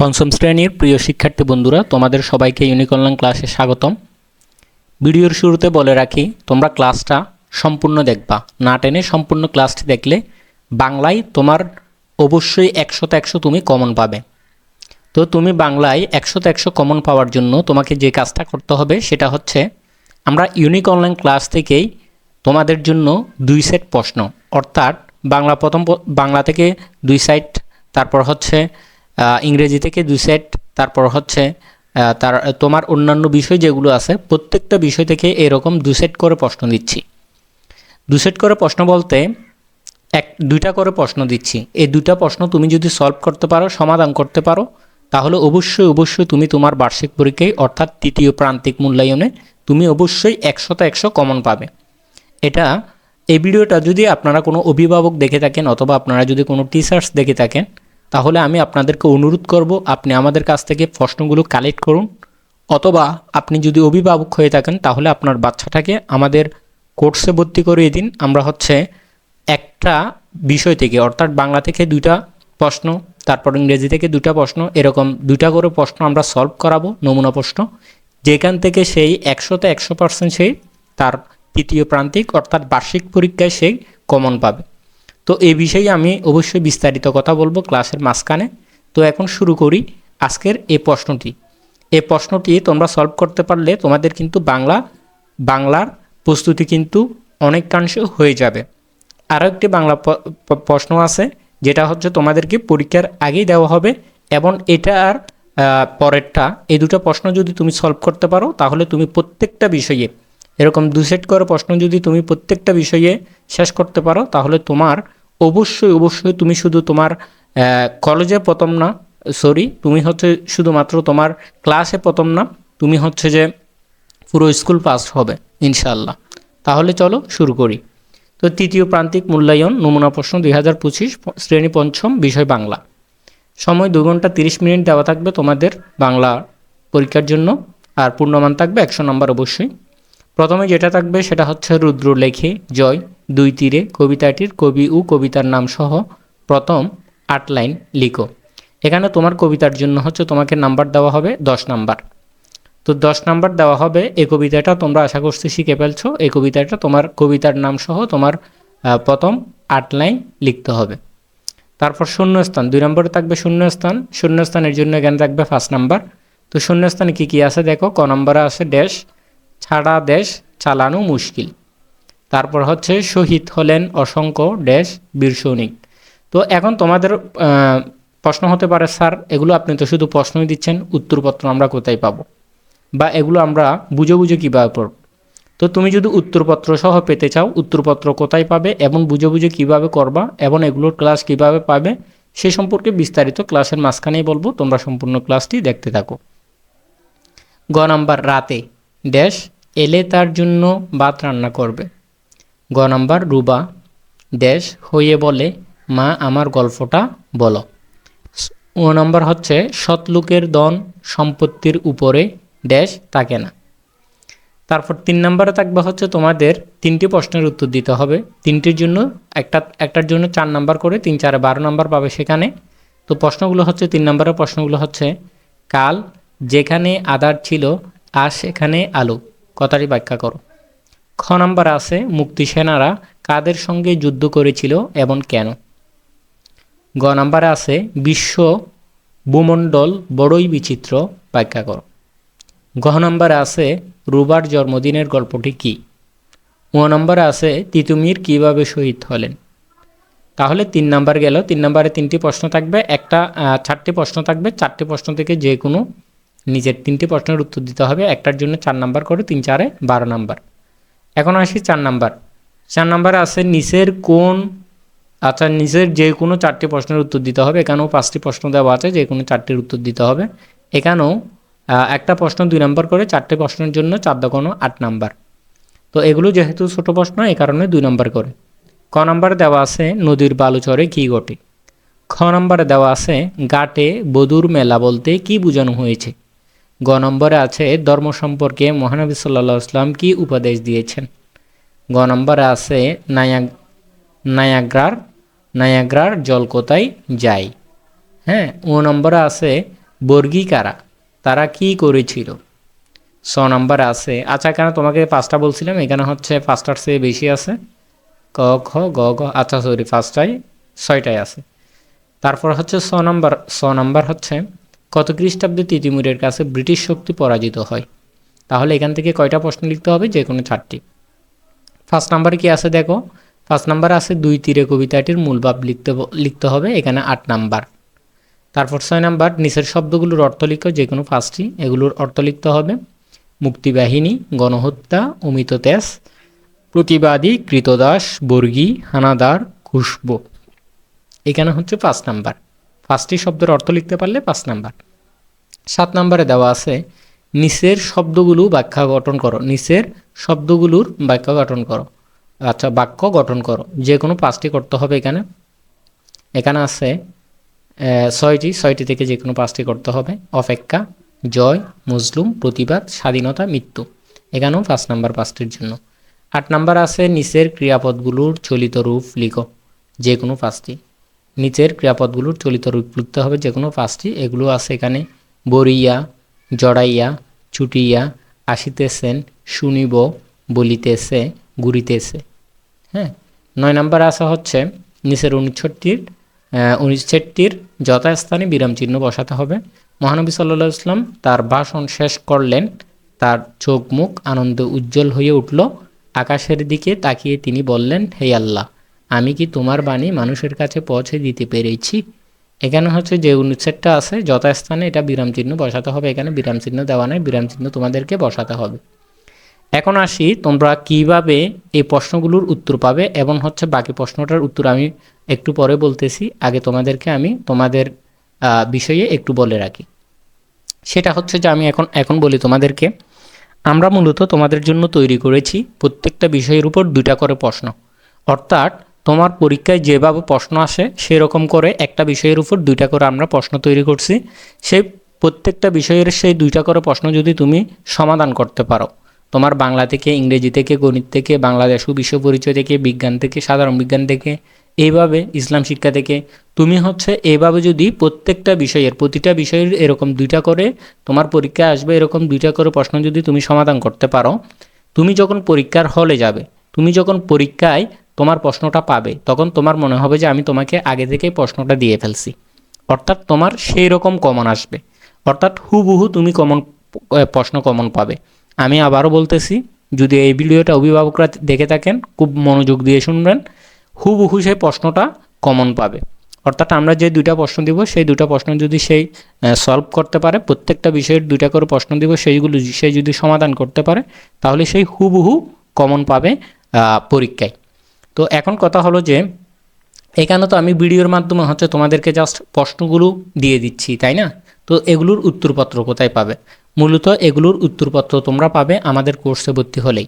পঞ্চম শ্রেণির প্রিয় শিক্ষার্থী বন্ধুরা, তোমাদের সবাইকে ইউনিক অনলাইন ক্লাসে স্বাগতম। ভিডিওর শুরুতে বলে রাখি, তোমরা ক্লাসটা সম্পূর্ণ দেখবা। না টেনে সম্পূর্ণ ক্লাসটি দেখলে বাংলায় তোমার অবশ্যই একশোতে একশো তুমি কমন পাবে। তো তুমি বাংলায় একশোতে একশো কমন পাওয়ার জন্য তোমাকে যে কাজটা করতে হবে সেটা হচ্ছে, আমরা ইউনিক অনলাইন ক্লাস থেকেই তোমাদের জন্য দুই সেট প্রশ্ন। অর্থাৎ বাংলা প্রথম বাংলা থেকে দুই সাইট তারপর হচ্ছে ইংরেজি থেকে দুই সেট, তারপর হচ্ছে তার, তোমার অন্যান্য বিষয় যেগুলো আছে, প্রত্যেকটা বিষয় থেকে এরকম দু সেট করে প্রশ্ন দিচ্ছি। দু সেট করে প্রশ্ন বলতে এক, দুইটা করে প্রশ্ন দিচ্ছি। এই দুইটা প্রশ্ন তুমি যদি সলভ করতে পারো, সমাধান করতে পারো, তাহলে অবশ্যই অবশ্যই তুমি তোমার বার্ষিক পরীক্ষায়, অর্থাৎ তৃতীয় প্রান্তিক মূল্যায়নে, তুমি অবশ্যই একশোতে একশো কমন পাবে। এটা, এই ভিডিওটা যদি আপনারা কোনো অভিভাবক দেখে থাকেন, অথবা আপনারা যদি কোনো টিচার্স দেখে থাকেন তাহলে আমি আপনাদেরকে অনুরোধ করব, আপনি আমাদের কাছ থেকে প্রশ্নগুলো কালেক্ট করুন, অথবা আপনি যদি অভিভাবক হয়ে থাকেন, তাহলে আপনার বাচ্চাটাকে আমাদের কোর্সে ভর্তি করিয়ে দিন। আমরা হচ্ছে একটা বিষয় থেকে, অর্থাৎ বাংলা থেকে দুইটা প্রশ্ন, তারপর ইংরেজি থেকে দুটা প্রশ্ন, এরকম দুইটা করে প্রশ্ন আমরা সলভ করাবো, নমুনা প্রশ্ন। যেখান থেকে সেই একশোতে একশো পার্সেন্ট সেই তার তৃতীয় প্রান্তিক, অর্থাৎ বার্ষিক পরীক্ষায় সেই কমন পাবে। তো এই বিষয়ে আমি অবশ্যই বিস্তারিত কথা বলব ক্লাসের মাঝখানে। তো এখন শুরু করি আজকের এই প্রশ্নটি। এই প্রশ্নটি তোমরা সলভ করতে পারলে তোমাদের কিন্তু বাংলা, বাংলার প্রস্তুতি কিন্তু অনেকাংশে হয়ে যাবে। আরও একটি বাংলা প্রশ্ন আছে, যেটা হচ্ছে তোমাদেরকে পরীক্ষার আগেই দেওয়া হবে এবং এটা আর পরেরটা। এই দুটো প্রশ্ন যদি তুমি সলভ করতে পারো, তাহলে তুমি প্রত্যেকটা বিষয়ে, এরকম দু সেট করে প্রশ্ন যদি তুমি প্রত্যেকটা বিষয়ে শেষ করতে পারো, তাহলে তোমার অবশ্যই অবশ্যই তুমি শুধু তোমার কলেজে প্রথম না সরি তুমি হচ্ছে শুধুমাত্র তোমার ক্লাসে প্রথম না, তুমি হচ্ছে যে পুরো স্কুল পাস হবে ইনশাল্লাহ তাহলে চলো শুরু করি। তো তৃতীয় প্রান্তিক মূল্যায়ন, নমুনা প্রশ্ন দুই হাজার পঁচিশ শ্রেণি পঞ্চম, বিষয় বাংলা। সময় দু ঘণ্টা তিরিশ মিনিট দেওয়া থাকবে তোমাদের বাংলা পরীক্ষার জন্য, আর পূর্ণমান থাকবে একশো নম্বর অবশ্যই। প্রথমে যেটা থাকবে সেটা হচ্ছে রুদ্র লেখে জয়। দুই তীরে কবিতাটির কবি ও কবিতার নাম সহ প্রথম আট লাইন লিখো। এখানে তোমার কবিতার জন্য হচ্ছে তোমাকে নাম্বার দেওয়া হবে দশ নাম্বার। তো দশ নাম্বার দেওয়া হবে, এই কবিতাটা তোমরা আশা করছি শিখে ফেলছো, এই কবিতাটা তোমার কবিতার নাম সহ তোমার প্রথম আট লাইন লিখতে হবে। তারপর শূন্যস্থান, দুই নম্বরে থাকবে শূন্যস্থান, শূন্যস্থানের জন্য এখানে থাকবে ফার্স্ট নাম্বার। তো শূন্যস্থানে কী কী আছে দেখো, ক নম্বরে আছে ড্যাশ ছাড়া দেশ চালানো মুশকিল। তারপর হচ্ছে শহীদ হলেন অসংখ্য ড্যাশ বীর সৈনিক। তো এখন তোমাদের প্রশ্ন হতে পারে, স্যার, এগুলো আপনি তো শুধু প্রশ্নই দিচ্ছেন, উত্তরপত্র আমরা কোথায় পাবো? বা এগুলো আমরা বুঝে বুঝে কীভাবে পড়ব? তো তুমি যদি উত্তরপত্র সহ পেতে চাও, উত্তরপত্র কোথায় পাবে এবং বুঝে বুঝে কীভাবে করবা এবং এগুলোর ক্লাস কীভাবে পাবে, সে সম্পর্কে বিস্তারিত ক্লাসের মাঝখানেই বলব, তোমরা সম্পূর্ণ ক্লাসটি দেখতে থাকো। গ নাম্বার, রাতে ড্যাশ এলে তার জন্য ভাত রান্না করবে। গ নাম্বার, রুবা। ড্যাশ হয়ে বলে, মা, আমার গল্পটা বলো। ও নাম্বার হচ্ছে, সৎলোকের দন সম্পত্তির উপরে ড্যাশ থাকে না। তারপর তিন নম্বরে থাকবে হচ্ছে, তোমাদের তিনটি প্রশ্নের উত্তর দিতে হবে। তিনটির জন্য, একটা, একটার জন্য চার নাম্বার করে তিন চারে বারো নাম্বার পাবে সেখানে। তো প্রশ্নগুলো হচ্ছে, তিন নম্বরের প্রশ্নগুলো হচ্ছে, কাল যেখানে আধার ছিল, আর সেখানে আলো। কথাটি ব্যাখ্যা করো। খ নাম্বার আছে, মুক্তি সেনারা কাদের সঙ্গে যুদ্ধ করেছিল এবং কেন? গ নাম্বারে আছে, বিশ্ব ভূমণ্ডল বড়ই বিচিত্র, ব্যাখ্যা করো। গ নম্বরে আছে, রুবার জন্মদিনের গল্পটি কি? ও নম্বরে আছে, তিতুমির কীভাবে শহীদ হলেন? তাহলে তিন নাম্বার গেল, তিন নম্বরে তিনটি প্রশ্ন থাকবে, একটা চারটি প্রশ্ন থাকবে, চারটি প্রশ্ন থেকে যে কোনো নিজের তিনটি প্রশ্নের উত্তর দিতে হবে, একটার জন্য চার নাম্বার করে তিন চারে বারো নাম্বার। এখন আসি চার নাম্বার। চার নাম্বারে আছে নিচের কোন আচ্ছা নিচের যে কোনো চারটি প্রশ্নের উত্তর দিতে হবে। এখানেও পাঁচটি প্রশ্ন দেওয়া আছে, যে কোনো চারটির উত্তর দিতে হবে। এখানেও একটা প্রশ্ন দুই নাম্বার করে, চারটে প্রশ্নের জন্য চার দোকানো আট নাম্বার। তো এগুলো যেহেতু ছোট প্রশ্ন, এই কারণে দুই নাম্বার করে। ক নাম্বার দেওয়া আছে নদীর বালুচরে কী ঘটে? খ নম্বরে দেওয়া আছে গাটে বধুর মেলা বলতে কি বোঝানো হয়েছে? গ নম্বরে আছে, ধর্ম সম্পর্কে মহানবী সাল্লাহ আসলাম কি উপদেশ দিয়েছেন? গ নম্বরে আছে, নায়াগ, নায়াগ্রার নায়াগ্রার জল কোথায় যায়? হ্যাঁ ও নম্বরে আছে, বর্গী কারা? তারা কি করেছিল? ছ নাম্বার আছে আচ্ছা কেন তোমাকে পাঁচটা বলছিলাম? এখানে হচ্ছে পাঁচটার চেয়ে বেশি আছে। ক, খ, গ গ আচ্ছা সরি পাঁচটায়, ছয়টায় আছে। তারপর হচ্ছে ছ নম্বর ছ নম্বর হচ্ছে কত খ্রিস্টাব্দে তিতিমুরের কাছে ব্রিটিশ শক্তি পরাজিত হয়? তাহলে এখান থেকে কয়টা প্রশ্ন লিখতে হবে? যে কোনো চারটি। ফার্স্ট নাম্বারে কি আছে দেখো? ফার্স্ট নাম্বার আছে দুই তীরে কবিতাটির মূল ভাব লিখতে লিখতে হবে, এখানে আট নাম্বার। তারপর ছয় নাম্বার, নিচের শব্দগুলোর অর্থ লিখো, যে কোনো পাঁচটি। এগুলোর অর্থ লিখতে হবে, মুক্তিবাহিনী, গণহত্যা, অমিত তেজ, প্রতিবাদী, কৃতদাস, বর্গী, হানাদার, খুশবু। এখানে হচ্ছে পাঁচ নাম্বার। পাঁচটি শব্দের অর্থ লিখতে পারলে পাঁচ নাম্বার। সাত নাম্বারে দেওয়া আছে, নিচের শব্দগুলো ব্যাখ্যা গঠন করো। নিচের শব্দগুলোর বাক্য গঠন করো। আচ্ছা বাক্য গঠন করো। যে কোনো পাঁচটি করতে হবে এখানে। এখানে আছে ছয়টি। ছয়টি থেকে যে কোনো পাঁচটি করতে হবে। অপেক্ষা, জয়, মজলুম, প্রতিবাদ, স্বাধীনতা, মৃত্যু। এখানেও পাঁচ নাম্বার পাঁচটির জন্য। আট নাম্বার আছে, নিচের ক্রিয়াপদগুলোর চলিত রূপ লিখো। যে কোনো পাঁচটি। নিচের ক্রিয়াপদগুলোর চলিত রূপ লিখতে হবে যে কোনো পাঁচটি। এগুলো আছে এখানে বরিয়া জড়াইয়া ছুটিয়া আসিতেছেন, শুনিব, বলিতেছে ঘুরিতেছে হ্যাঁ? নয় নাম্বার আসা হচ্ছে, নিচের অনুচ্ছেদটির অনুচ্ছেদটির যথাস্থানে বিরাম চিহ্ন বসাতে হবে। মহানবী সাল্লাহ ইসলাম তার ভাষণ শেষ করলেন, তার চোখ মুখ আনন্দে উজ্জ্বল হয়ে উঠল, আকাশের দিকে তাকিয়ে তিনি বললেন, হে আল্লাহ আমি কি তোমার বাণী মানুষের কাছে পৌঁছে দিতে পেরেছি? এখানে হচ্ছে যে অনুচ্ছেদটা আছে, যথাস্থানে এটা বিরাম চিহ্ন বসাতে হবে। এখানে বিরাম চিহ্ন দেওয়া নেই, বিরাম চিহ্ন তোমাদেরকে বসাতে হবে। এখন আসি, তোমরা কীভাবে এই প্রশ্নগুলোর উত্তর পাবে এবং হচ্ছে বাকি প্রশ্নটার উত্তর আমি একটু পরে বলতেছি। আগে তোমাদেরকে আমি তোমাদের বিষয়ে একটু বলে রাখি। সেটা হচ্ছে যে আমি এখন এখন বলি তোমাদেরকে, আমরা মূলত তোমাদের জন্য তৈরি করেছি প্রত্যেকটা বিষয়ের উপর দুটা করে প্রশ্ন। অর্থাৎ তোমার পরীক্ষায় যেভাবে প্রশ্ন আসে, সেরকম করে একটা বিষয়ের উপর দুইটা করে আমরা প্রশ্ন তৈরি করছি। সেই প্রত্যেকটা বিষয়ের সেই দুইটা করে প্রশ্ন যদি তুমি সমাধান করতে পারো, তোমার বাংলা থেকে, ইংরেজি থেকে, গণিত থেকে, বাংলাদেশ ও বিশ্ব পরিচয় থেকে, বিজ্ঞান থেকে, সাধারণ বিজ্ঞান থেকে, এইভাবে ইসলাম শিক্ষা থেকে, তুমি হচ্ছে এইভাবে যদি প্রত্যেকটা বিষয়ের, প্রতিটা বিষয়ের এরকম দুইটা করে তোমার পরীক্ষায় আসবে, এরকম দুইটা করে প্রশ্ন যদি তুমি সমাধান করতে পারো, তুমি যখন পরীক্ষার হলে যাবে, তুমি যখন পরীক্ষায় তোমার প্রশ্নটা পাবে, তখন তোমার মনে হবে যে আমি তোমাকে আগে থেকেই প্রশ্নটা দিয়ে ফেলছি। অর্থাৎ তোমার সেই রকম কমন আসবে। অর্থাৎ হুবহু তুমি কমন প্রশ্ন কমন পাবে। আমি আবারও বলতেছি, যদি এই ভিডিওটা অভিভাবকরা দেখে থাকেন, খুব মনোযোগ দিয়ে শুনবেন, হুবহু সেই প্রশ্নটা কমন পাবে। অর্থাৎ আমরা যে দুইটা প্রশ্ন দিব, সেই দুটো প্রশ্ন যদি সেই সলভ করতে পারে, প্রত্যেকটা বিষয়ের দুইটা করে প্রশ্ন দিব, সেইগুলো সে যদি সমাধান করতে পারে, তাহলে সেই হুবহু কমন পাবে পরীক্ষায়। তো এখন কথা হলো যে, এখানে তো আমি ভিডিওর মাধ্যমে হচ্ছে তোমাদেরকে জাস্ট প্রশ্নগুলো দিয়ে দিচ্ছি, তাই না? তো এগুলোর উত্তরপত্র কোথায় পাবে? মূলত এগুলোর উত্তরপত্র তোমরা পাবে আমাদের কোর্সে ভর্তি হলেই।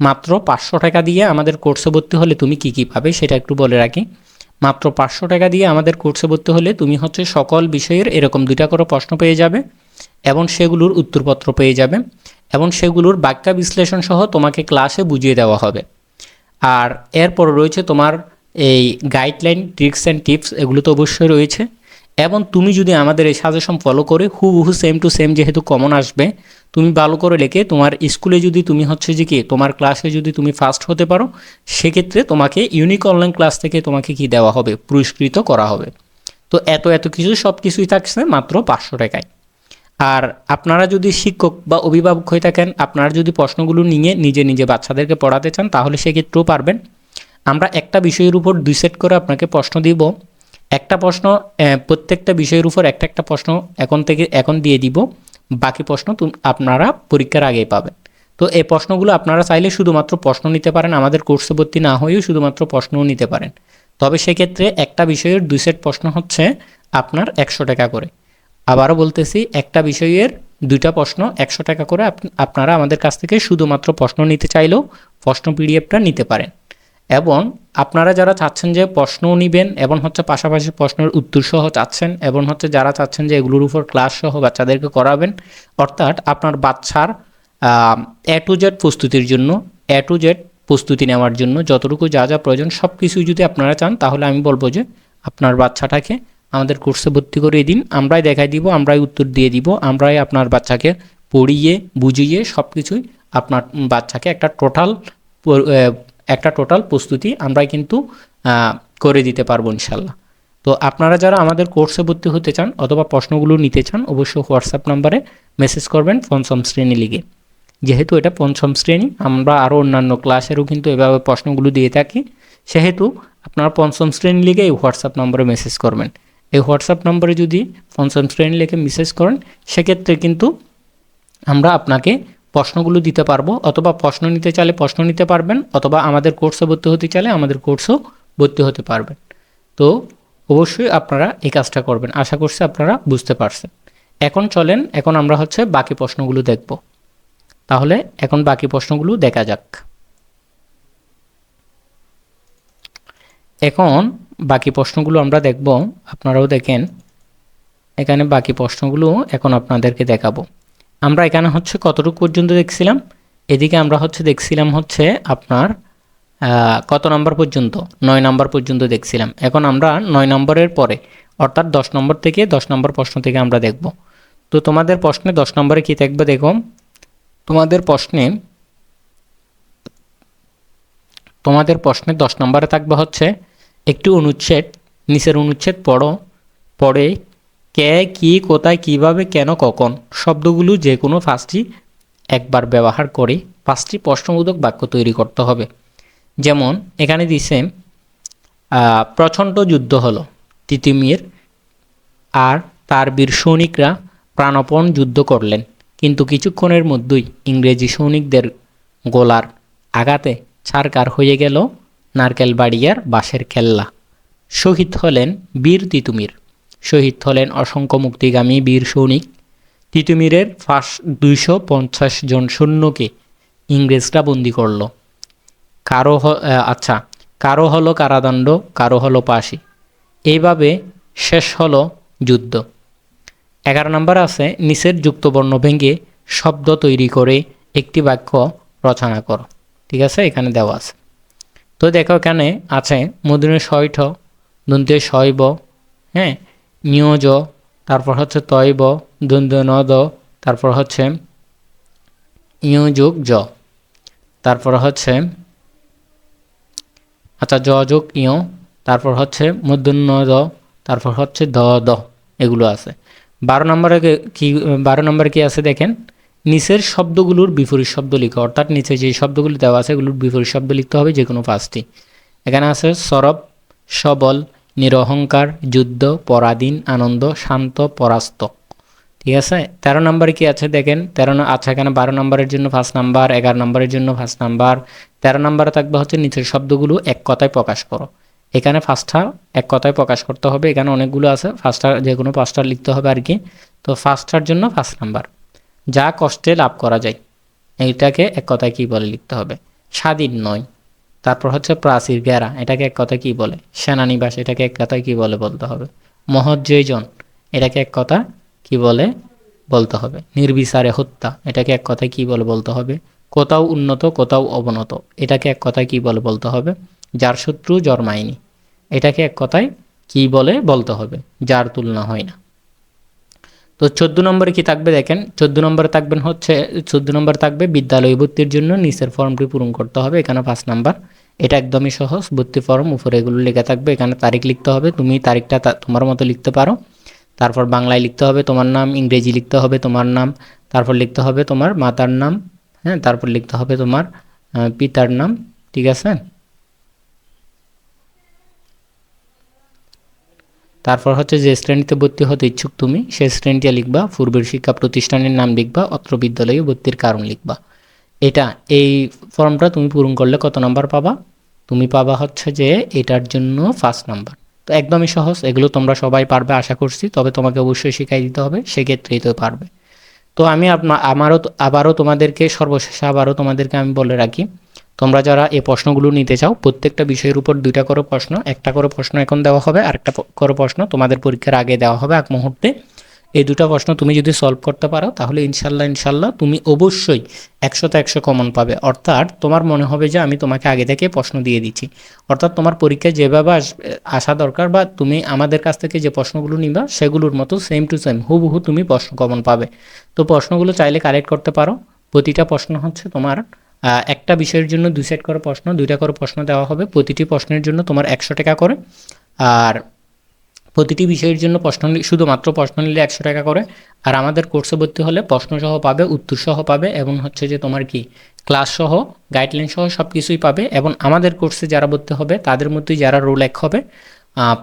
মাত্র পাঁচশো টাকা দিয়ে আমাদের কোর্সে ভর্তি হলে তুমি কি কি পাবে সেটা একটু বলে রাখি। মাত্র পাঁচশো টাকা দিয়ে আমাদের কোর্সে ভর্তি হলে তুমি হচ্ছে সকল বিষয়ের এরকম দুইটা করে প্রশ্ন পেয়ে যাবে এবং সেগুলোর উত্তরপত্র পেয়ে যাবে এবং সেগুলোর বাক্যা বিশ্লেষণ সহ তোমাকে ক্লাসে বুঝিয়ে দেওয়া হবে। আর এরপর রয়েছে তোমার এই গাইডলাইন ট্রিক্স অ্যান্ড টিপস এগুলো তো অবশ্যই রয়েছে। এবং তুমি যদি আমাদের এই সাজেশন ফলো করে, হুবহু সেম টু সেম যেহেতু কমন আসবে, তুমি ভালো করে লেখে তোমার স্কুলে যদি তুমি হচ্ছে যে কি, তোমার ক্লাসে যদি তুমি ফার্স্ট হতে পারো, সেক্ষেত্রে তোমাকে ইউনিক অনলাইন ক্লাস থেকে তোমাকে কি দেওয়া হবে? পুরস্কৃত করা হবে। তো এত এত কিছু সব কিছুই থাকছে মাত্র পাঁচশো টাকায়। আর আপনারা যদি শিক্ষক বা অভিভাবক হয়ে থাকেন, আপনারা যদি প্রশ্নগুলো নিয়ে নিজে নিজে বাচ্চাদেরকে পড়াতে চান, তাহলে সেক্ষেত্রেও পারবেন। আমরা একটা বিষয়ের উপর দুই সেট করে আপনাকে প্রশ্ন দিব। একটা প্রশ্ন প্রত্যেকটা বিষয়ের উপর একটা একটা প্রশ্ন এখন থেকে, এখন দিয়ে দিব। বাকি প্রশ্ন আপনারা পরীক্ষার আগেই পাবেন। তো এই প্রশ্নগুলো আপনারা চাইলে শুধুমাত্র প্রশ্ন নিতে পারেন, আমাদের কোর্সে ভর্তি না হয়েও শুধুমাত্র প্রশ্নও নিতে পারেন। তবে সেক্ষেত্রে একটা বিষয়ের দুই সেট প্রশ্ন হচ্ছে, আপনার একশো টাকা করে। আবারও বলতেছি, একটা বিষয়ের দুইটা প্রশ্ন, একশো টাকা করে আপ- আপনারা আমাদের কাছ থেকে শুধুমাত্র প্রশ্ন নিতে চাইলেও প্রশ্ন পিডিএফটা নিতে পারেন। এবং আপনারা যারা চাচ্ছেন যে প্রশ্নও নেবেন এবং হচ্ছে পাশাপাশি প্রশ্নের উত্তর সহ চাচ্ছেন এবং হচ্ছে যারা চাচ্ছেন যে এগুলোর উপর ক্লাস সহ বাচ্চাদেরকে করাবেন, অর্থাৎ আপনার বাচ্চার এ টু জেড প্রস্তুতির জন্য এ টু জেড প্রস্তুতি নেওয়ার জন্য যতটুকু যা যা প্রয়োজন সব কিছুই যদি আপনারা চান, তাহলে আমি বলব যে আপনার বাচ্চাটাকে আমাদের কোর্সে ভর্তি করিয়ে দিন, আমরাই দেখাই দিব, আমরাই উত্তর দিয়ে দিব, আমরাই আপনার বাচ্চাকে পড়িয়ে, বুঝিয়ে সব কিছুই আপনার বাচ্চাকে একটা টোটাল একটা টোটাল প্রস্তুতি আমরাই কিন্তু করে দিতে পারব ইনশাল্লাহ তো আপনারা যারা আমাদের কোর্সে ভর্তি হতে চান অথবা প্রশ্নগুলো নিতে চান, অবশ্যই হোয়াটসঅ্যাপ নাম্বারে মেসেজ করবেন পঞ্চম শ্রেণি লিগে। যেহেতু এটা পঞ্চম শ্রেণি, আমরা আরও অন্যান্য ক্লাসেরও কিন্তু এভাবে প্রশ্নগুলো দিয়ে থাকি, সেহেতু আপনারা পঞ্চম শ্রেণি লিগে এই হোয়াটসঅ্যাপ নম্বরে মেসেজ করবেন। এই হোয়াটসঅ্যাপ নম্বরে যদি পঞ্চম শ্রেণি লিখে মেসেজ করেন, সেক্ষেত্রে কিন্তু আমরা আপনাকে প্রশ্নগুলো দিতে পারব। অথবা প্রশ্ন নিতে চাইলে প্রশ্ন নিতে পারবেন, অথবা আমাদের কোর্সে ভর্তি হতে চাইলে আমাদের কোর্সেও ভর্তি হতে পারবেন। তো অবশ্যই আপনারা এই কাজটা করবেন। আশা করছি আপনারা বুঝতে পারছেন। এখন চলেন, এখন আমরা হচ্ছে বাকি প্রশ্নগুলো দেখব। তাহলে এখন বাকি প্রশ্নগুলো দেখা যাক। এখন বাকি প্রশ্নগুলো আমরা দেখব, আপনারাও দেখেন। এখানে বাকি প্রশ্নগুলো এখন আপনাদেরকে দেখাবো। আমরা এখানে হচ্ছে কতটুকু পর্যন্ত দেখছিলাম? এদিকে আমরা হচ্ছে দেখছিলাম হচ্ছে আপনার কত নম্বর পর্যন্ত? নয় নম্বর পর্যন্ত দেখছিলাম। এখন আমরা নয় নম্বরের পরে, অর্থাৎ দশ নম্বর থেকে দশ নম্বর প্রশ্ন থেকে আমরা দেখব। তো তোমাদের প্রশ্নে দশ নম্বরে কী থাকবে দেখো তোমাদের প্রশ্নে তোমাদের প্রশ্নে দশ নম্বরে থাকবে হচ্ছে একটি অনুচ্ছেদ, নিচের অনুচ্ছেদ পড়ো। পড়ে, কে, কি, কোথায়, কীভাবে, কেন, কখন, শব্দগুলো যে কোনো পাঁচটি একবার ব্যবহার করে পাঁচটি প্রশ্নবোধক বাক্য তৈরি করতে হবে। যেমন, এখানে দিছে প্রচণ্ড যুদ্ধ হলো তিতিমির আর তার বীর সৈনিকরা প্রাণপণ যুদ্ধ করলেন। কিন্তু কিছুক্ষণের মধ্যেই ইংরেজি সৈনিকদের গোলার আঘাতে ছারকার হয়ে গেল। নারকেল বাড়িয়ার বাঁশের খেল্লা। শহীদ হলেন বীর তিতুমির। শহীদ হলেন অসংখ্য মুক্তিগামী বীর সৈনিক। তিতুমিরের ফাঁস দুইশো পঞ্চাশ জন সৈন্যকে ইংরেজরা বন্দি করল। কারও আচ্ছা কারও হলো কারাদণ্ড, কারও হলো পাশি এইভাবে শেষ হলো যুদ্ধ। এগারো নম্বর আছে, নিচের যুক্তবর্ণ ভেঙে শব্দ তৈরি করে একটি বাক্য রচনা করো। ঠিক আছে, এখানে দেওয়া আছে। তো দেখো এখানে আছে মধুরে শৈঠ দন্তে শৈব হ্যাঁ? নিয়োজ, তারপর হচ্ছে তৈব দ্বন্দ্ব নদ, তারপর হচ্ছে ইয়োযোগ জ, তারপর হচ্ছে আচ্ছা জ যোগ ইয়, তারপর হচ্ছে মধ্যাহ্ন দ তারপর হচ্ছে দ দ এগুলো আছে। বারো নম্বরে কি, বারো নম্বরে কি আছে দেখেন? নিচের শব্দগুলোর বিপরীত শব্দ লিখো। অর্থাৎ নিচে যে শব্দগুলো দেওয়া আছে, এগুলোর বিপরীত শব্দ লিখতে হবে যে কোনো পাঁচটি। এখানে আছে সরব, সবল, নিরহংকার, যুদ্ধ, পরাধীন, আনন্দ, শান্ত, পরাস্ত। ঠিক আছে? তেরো নম্বরে কি আছে দেখেন? তেরো আচ্ছা এখানে বারো নম্বরের জন্য ফার্স্ট নাম্বার, এগারো নম্বরের জন্য ফার্স্ট নাম্বার। তেরো নম্বরে থাকবে হচ্ছে নিচের শব্দগুলো এক কথায় প্রকাশ করো। এখানে ফার্স্টটা এক কথায় প্রকাশ করতে হবে। এখানে অনেকগুলো আছে। ফার্স্টটা যে কোনো পাঁচটা লিখতে হবে আর কি। তো ফার্স্টটার জন্য ফার্স্ট নাম্বার। যা কষ্টে লাভ করা যায়। এইটাকে এক কথায় কী বলে লিখতে হবে? স্বাধীন নয়। তারপর হচ্ছে প্রাচীর গেরা, এটাকে এক কথায় কী বলে? সেনানিবাস, এটাকে এক কথায় কী বলে বলতে হবে? মহৎ জয়জন এটাকে এক কথা কি বলে বলতে হবে? নির্বিচারে হত্যা, এটাকে এক কথায় কী বলে বলতে হবে? কোথাও উন্নত, কোথাও অবনত, এটাকে এক কথায় কী বলে বলতে হবে? যার শত্রু জন্মায়নি, এটাকে এক কথায় কী বলে বলতে হবে? যার তুলনা হয় না। তো চোদ্দ নম্বরে কি থাকবে দেখেন? চোদ্দ নম্বরে থাকবেন হচ্ছে, চোদ্দ নম্বর থাকবে বিদ্যালয় ভর্তির জন্য নিচের ফর্মটি পূরণ করতে হবে, এখানে পাঁচ নাম্বার। এটা একদমই সহজ, ভর্তি ফর্ম, উপরে এগুলো লেখা থাকবে, এখানে তারিখ লিখতে হবে, তুমি তারিখটা তোমার মতো লিখতে পারো। তারপর বাংলায় লিখতে হবে তোমার নাম, ইংরেজি লিখতে হবে তোমার নাম, তারপর লিখতে হবে তোমার মাতার নাম হ্যাঁ তারপর লিখতে হবে তোমার পিতার নাম, ঠিক আছে? তারপর হচ্ছে যে শ্রেণীতে ভর্তি হতে ইচ্ছুক তুমি, সেই শ্রেণীটা লিখবা, পূর্বের শিক্ষা প্রতিষ্ঠানের নাম লিখবা, অত্র বিদ্যালয়ে ভর্তির কারণ লিখবা। এটা, এই ফর্মটা তুমি পূরণ করলে কত নাম্বার পাবা? তুমি পাবা হচ্ছে যে এটার জন্য ফার্স্ট নাম্বার তো একদমই সহজ, এগুলো তোমরা সবাই পারবে, আশা করছি, তবে তোমাকে অবশ্যই শিখাই দিতে হবে, সেক্ষেত্রেই তো পারবে। তো আমি আমারও আবারও তোমাদেরকে, সর্বশেষে আবারও তোমাদেরকে আমি বলে রাখি তোমরা যারা এই প্রশ্নগুলো নিতে চাও, প্রত্যেকটা বিষয়ের উপর দুইটা করে প্রশ্ন, একটা করে প্রশ্ন এখন দেওয়া হবে আর একটা করে প্রশ্ন তোমাদের পরীক্ষার আগে দেওয়া হবে এক মুহূর্তে। এই দুটো প্রশ্ন তুমি যদি সলভ করতে পারো, তাহলে ইনশাল্লাহ ইনশাল্লাহ তুমি অবশ্যই একশোতে একশো কমন পাবে। অর্থাৎ তোমার মনে হবে যে আমি তোমাকে আগে থেকে প্রশ্ন দিয়ে দিচ্ছি। অর্থাৎ তোমার পরীক্ষায় যেভাবে আস- দরকার বা তুমি আমাদের কাছ থেকে যে প্রশ্নগুলো নিবা, সেগুলোর মতো সেম টু সেম হুবহু তুমি প্রশ্ন কমন পাবে। তো প্রশ্নগুলো চাইলে কালেক্ট করতে পারো। প্রতিটা প্রশ্ন হচ্ছে তোমার একটা বিষয়ের জন্য দুই সেট করে প্রশ্ন, দুইটা করে প্রশ্ন দেওয়া হবে। প্রতিটি প্রশ্নের জন্য তোমার একশো টাকা করে। আর প্রতিটি বিষয়ের জন্য প্রশ্ন শুধুমাত্র প্রশ্ন নিলে একশো টাকা করে। আর আমাদের কোর্সে ভর্তি হলে প্রশ্ন সহ পাবে, উত্তর সহ পাবে এবং হচ্ছে যে তোমার কি ক্লাস সহ গাইডলাইন সহ সব কিছুই পাবে এবং আমাদের কোর্সে যারা ভর্তি হবে তাদের মধ্যে যারা রোল এক হবে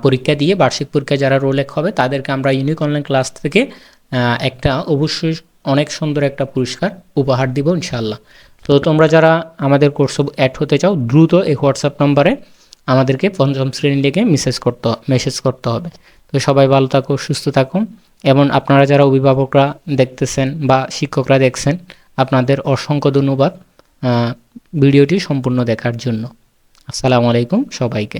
পরীক্ষা দিয়ে বার্ষিক পরীক্ষায় যারা রোল এক হবে তাদেরকে আমরা ইউনিক অনলাইন ক্লাস থেকে একটা অবশ্যই অনেক সুন্দর একটা পুরস্কার উপহার দিব ইনশাল্লাহ তো তোমরা যারা আমাদের কোর্সে অ্যাড হতে চাও, দ্রুত এই হোয়াটসঅ্যাপ নম্বরে আমাদেরকে পঞ্চম শ্রেণি লিখে মেসেজ করতে মেসেজ করতে হবে। তো সবাই ভালো থাকো, সুস্থ থাকুন এবং আপনারা যারা অভিভাবকরা দেখতেছেন বা শিক্ষকরা দেখছেন, আপনাদের অসংখ্য ধন্যবাদ ভিডিওটি সম্পূর্ণ দেখার জন্য। আসসালামু আলাইকুম সবাইকে।